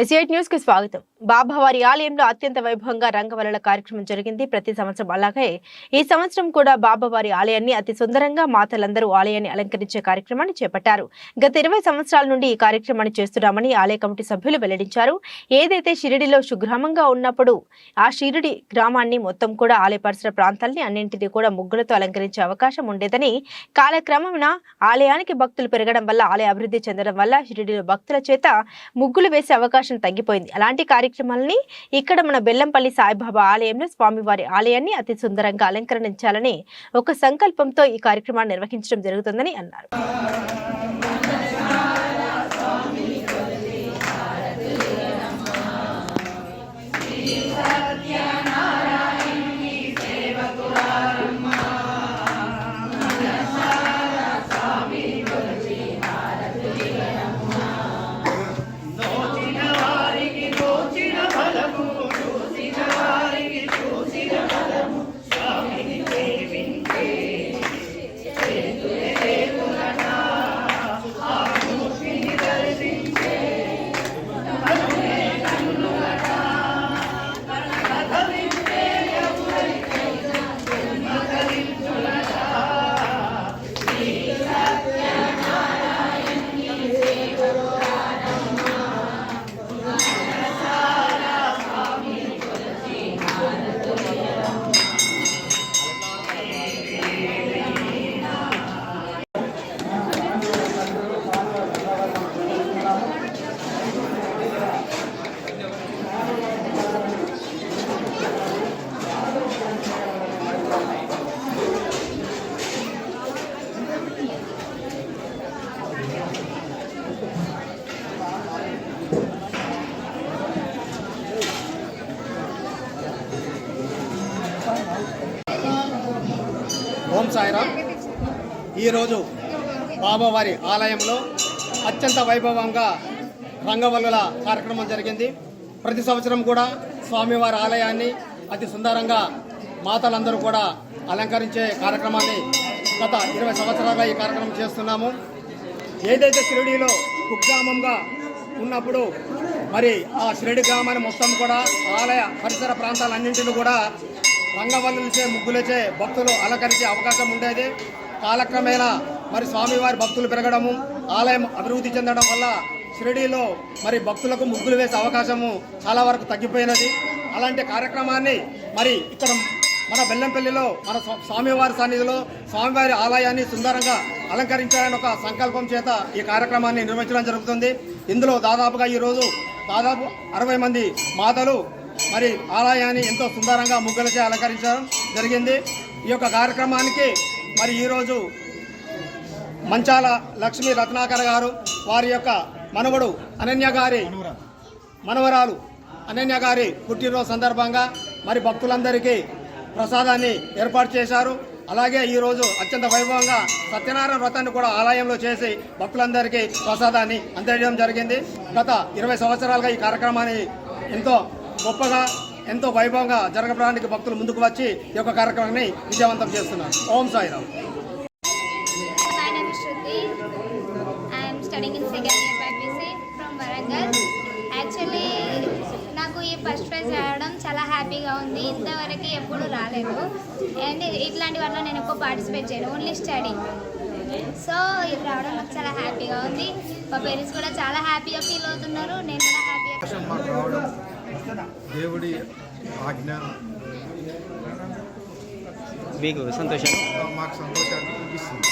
ఎస్ఐట్ న్యూస్కి స్వాగతం. బాబావారి ఆలయంలో అత్యంత వైభవంగా రంగవల్లుల కార్యక్రమం జరిగింది. ప్రతి సంవత్సరం అలాగే ఈ సంవత్సరం కూడా బాబావారి ఆలయాన్ని అతి సుందరంగా మాతలందరూ ఆలయాన్ని అలంకరించే కార్యక్రమాన్ని చేపట్టారు. గత ఇరవై సంవత్సరాల నుండి ఈ కార్యక్రమాన్ని చేస్తున్నామని ఆలయ కమిటీ సభ్యులు వెల్లడించారు. ఏదైతే షిరిడిలో సుగ్రామంగా ఉన్నప్పుడు ఆ షిరిడి గ్రామాన్ని మొత్తం కూడా ఆలయ పరిసర ప్రాంతాల్ని అన్నింటినీ కూడా ముగ్గులతో అలంకరించే అవకాశం ఉండేదని కాలక్రమమున ఆలయానికి భక్తులు పెరగడం వల్ల ఆలయ అభివృద్ధి చెందడం వల్ల షిరిడిలో భక్తుల చేత ముగ్గులు వేసే అవకాశం తగ్గిపోయింది. అలాంటి కార్యక్రమాలని ఇక్కడ మన బెల్లంపల్లి సాయిబాబా ఆలయంలో స్వామివారి ఆలయాన్ని అతి సుందరంగా అలంకరించాలని ఒక సంకల్పంతో ఈ కార్యక్రమాన్ని నిర్వహించడం జరుగుతుందని అన్నారు. ఓం సాయిరామ్. ఈరోజు బాబావారి ఆలయంలో అత్యంత వైభవంగా రంగవల్లుల కార్యక్రమం జరిగింది. ప్రతి సంవత్సరం కూడా స్వామివారి ఆలయాన్ని అతి సుందరంగా మాతలందరూ కూడా అలంకరించే కార్యక్రమాన్ని గత ఇరవై సంవత్సరాలుగా ఈ కార్యక్రమం చేస్తున్నాము. ఏదైతే షిరిడీలో కుగ్రామంగా ఉన్నప్పుడు మరి ఆ షిరిడి గ్రామాన్ని మొత్తం కూడా ఆలయ పరిసర ప్రాంతాలన్నింటినీ కూడా రంగవల్లులచే ముగ్గులచే భక్తులు అలంకరించే అవకాశం ఉండేది. కాలక్రమేణా మరి స్వామివారి భక్తులు పెరగడము ఆలయం అభివృద్ధి చెందడం వల్ల షిరిడీలో మరి భక్తులకు ముగ్గులు వేసే అవకాశము చాలా వరకు తగ్గిపోయినది. అలాంటి కార్యక్రమాన్ని మరి ఇక్కడ మన బెల్లంపల్లిలో మన స్వామివారి సన్నిధిలో స్వామివారి ఆలయాన్ని సుందరంగా అలంకరించాలని ఒక సంకల్పం చేత ఈ కార్యక్రమాన్ని నిర్వహించడం జరుగుతుంది. ఇందులో దాదాపుగా ఈరోజు దాదాపు అరవై మంది మాతలు మరి ఆలయాన్ని ఎంతో సుందరంగా ముగ్గులచే అలంకరించడం జరిగింది. ఈ యొక్క కార్యక్రమానికి మరి ఈరోజు మంచాల లక్ష్మీ రత్నాకర్ గారు వారి యొక్క మనవడు అనన్య గారి మనవరాలు అనన్య గారి పుట్టినరోజు సందర్భంగా మరి భక్తులందరికీ ప్రసాదాన్ని ఏర్పాటు చేశారు. అలాగే ఈరోజు అత్యంత వైభవంగా సత్యనారాయణ వ్రతాన్ని కూడా ఆలయంలో చేసి భక్తులందరికీ ప్రసాదాన్ని అందజేయడం జరిగింది. గత ఇరవై సంవత్సరాలుగా ఈ కార్యక్రమాన్ని ఎంతో గొప్పగా ఎంతో వైభవంగా జరగడానికి భక్తులు ముందుకు వచ్చి ఈ యొక్క కార్యక్రమాన్ని విజయవంతం చేస్తున్నారు. ఓం సాయిరామ్. యాక్చువల్లీ నాకు ఈ ఫస్ట్ ప్రైజ్ రావడం చాలా హ్యాపీగా ఉంది. ఇంతవరకు ఎప్పుడు రాలేదు. అండ్ ఇట్లాంటి వాటిలో నేను ఎక్కువ పార్టిసిపేట్ చేయను. ఓన్లీ స్టడీ సో ఇది రావడం నాకు చాలా హ్యాపీగా ఉంది. మా పేరెంట్స్ కూడా చాలా హ్యాపీగా ఫీల్ అవుతున్నారు. నేను కూడా హ్యాపీగా దేవుడి ఆజ్ఞ. మీకు సంతోషం? మాకు సంతోషాన్ని కలిగిస్తుంది